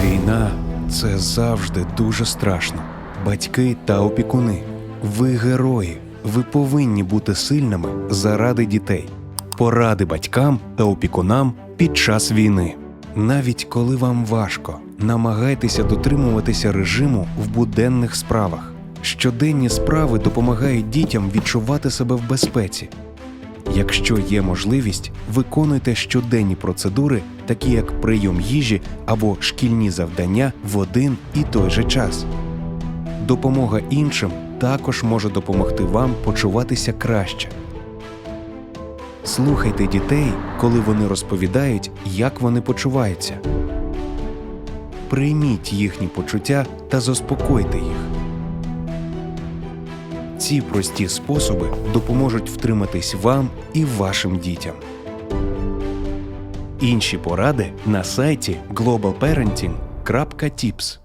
Війна це завжди дуже страшно. Батьки та опікуни. Ви герої. Ви повинні бути сильними заради дітей. Поради батькам та опікунам під час війни. Навіть коли вам важко, намагайтеся дотримуватися режиму в буденних справах. Щоденні справи допомагають дітям відчувати себе в безпеці. Якщо є можливість, виконуйте щоденні процедури, такі як прийом їжі або шкільні завдання в один і той же час. Допомога іншим також може допомогти вам почуватися краще. Слухайте дітей, коли вони розповідають, як вони почуваються. Прийміть їхні почуття та заспокойте їх. Ці прості способи допоможуть втриматись вам і вашим дітям. Інші поради на сайті globalparenting.tips